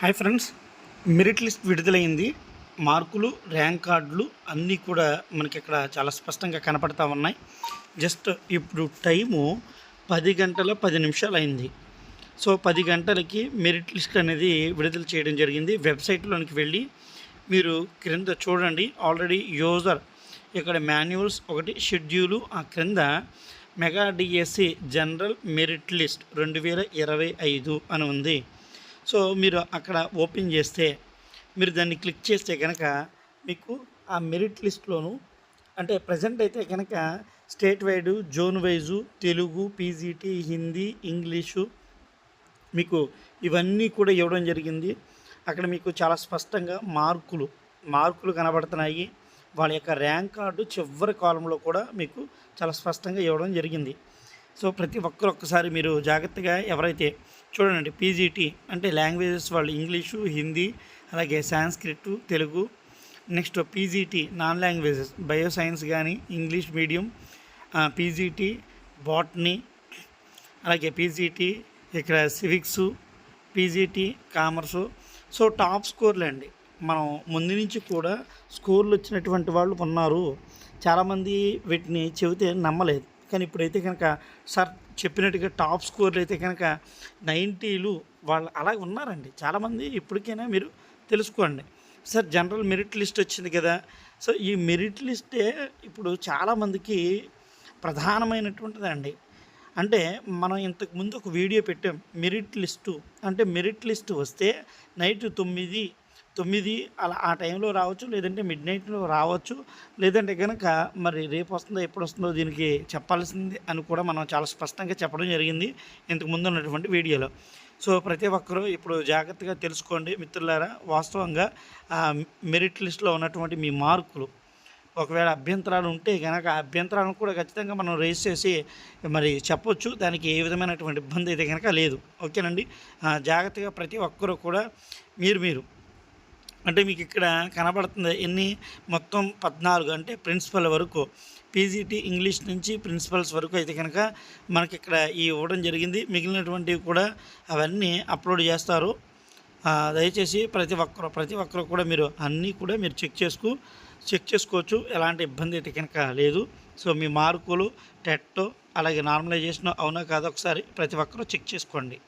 Hi friends merit list విడుదలైంది. మార్కులు rank కార్డులు అన్నీ కూడా మనకి ఇక్కడ చాలా స్పష్టంగా కనపడతా ఉన్నాయి. జస్ట్ ఇప్పుడు టైము పది గంటల పది నిమిషాలు అయింది సో పది గంటలకి మెరిట్ లిస్ట్ అనేది విడుదల చేయడం జరిగింది. వెబ్సైట్లోనికి వెళ్ళి మీరు క్రింద చూడండి. ఆల్రెడీ యూజర్ ఇక్కడ మాన్యువల్స్ ఒకటి షెడ్యూలు ఆ క్రింద mega DSC general merit list రెండు వేల ఇరవై ఐదు అని ఉంది. సో మీరు అక్కడ ఓపెన్ చేస్తే మీరు దాన్ని క్లిక్ చేస్తే కనుక మీకు ఆ మెరిట్ లిస్ట్లోను అంటే ప్రజెంట్ అయితే కనుక state wide zone wise Telugu PGT Hindi English మీకు ఇవన్నీ కూడా ఇవ్వడం జరిగింది. అక్కడ మీకు చాలా స్పష్టంగా మార్కులు మార్కులు కనబడుతున్నాయి. వాళ్ళ యొక్క ర్యాంక్ కార్డు చివరి కాలంలో కూడా మీకు చాలా స్పష్టంగా ఇవ్వడం జరిగింది. సో ప్రతి ఒక్కరు ఒక్కసారి మీరు జాగ్రత్తగా ఎవరైతే చూడండి పీజీటీ అంటే లాంగ్వేజెస్ వాళ్ళు ఇంగ్లీషు హిందీ అలాగే Sanskrit Telugu next PGT non languages bio science కానీ ఇంగ్లీష్ మీడియం పీజీటీ బాట్నీ అలాగే పీజీటీ ఇక్కడ civics PGT commerce. So top స్కోర్లు అండి. మనం ముందు నుంచి కూడా స్కోర్లు వచ్చినటువంటి వాళ్ళు ఉన్నారు. చాలామంది వీటిని చెబితే నమ్మలేదు. కానీ ఇప్పుడైతే కనుక సార్ చెప్పినట్టుగా టాప్ స్కోర్లు అయితే కనుక నైంటీలు వాళ్ళు అలాగే ఉన్నారండి. చాలామంది ఇప్పటికైనా మీరు తెలుసుకోండి. సార్ జనరల్ మెరిట్ లిస్ట్ వచ్చింది కదా. సో ఈ మెరిట్ లిస్టే ఇప్పుడు చాలామందికి ప్రధానమైనటువంటిదండి. అంటే మనం ఇంతకు ముందు ఒక వీడియో పెట్టాం. Merit list. అంటే మెరిట్ లిస్ట్ వస్తే నైట్ తొమ్మిది తొమ్మిది అలా ఆ టైంలో రావచ్చు లేదంటే మిడ్ నైట్లో రావచ్చు. లేదంటే కనుక మరి రేపు వస్తుందో ఎప్పుడు వస్తుందో దీనికి చెప్పాల్సింది అని కూడా మనం చాలా స్పష్టంగా చెప్పడం జరిగింది ఇంతకు ముందు ఉన్నటువంటి వీడియోలో. సో ప్రతి ఒక్కరూ ఇప్పుడు జాగ్రత్తగా తెలుసుకోండి మిత్రులారా. వాస్తవంగా మెరిట్ లిస్ట్లో ఉన్నటువంటి మీ మార్కులు ఒకవేళ అభ్యంతరాలు ఉంటే కనుక ఆ అభ్యంతరాలను కూడా ఖచ్చితంగా మనం రేస్ చేసి మరి చెప్పొచ్చు. దానికి ఏ విధమైనటువంటి ఇబ్బంది అయితే కనుక లేదు. ఓకేనండి? జాగ్రత్తగా ప్రతి ఒక్కరూ కూడా మీరు మీరు అంటే మీకు ఇక్కడ కనబడుతుంది ఎన్ని? మొత్తం పద్నాలుగు అంటే ప్రిన్సిపల్ వరకు. పీజీటీ ఇంగ్లీష్ నుంచి ప్రిన్సిపల్స్ వరకు అయితే కనుక మనకి ఇక్కడ ఈ ఇవ్వడం జరిగింది. మిగిలినటువంటివి కూడా అవన్నీ అప్లోడ్ చేస్తారు. దయచేసి ప్రతి ఒక్కరు ప్రతి ఒక్కరు కూడా మీరు అన్నీ కూడా మీరు చెక్ చేసుకు చెక్ చేసుకోవచ్చు. ఎలాంటి ఇబ్బంది అయితే కనుక లేదు. సో మీ మార్కులు టెట్ అలాగే నార్మలైజేషన్ అవునా కాదో ఒకసారి ప్రతి ఒక్కరూ చెక్ చేసుకోండి.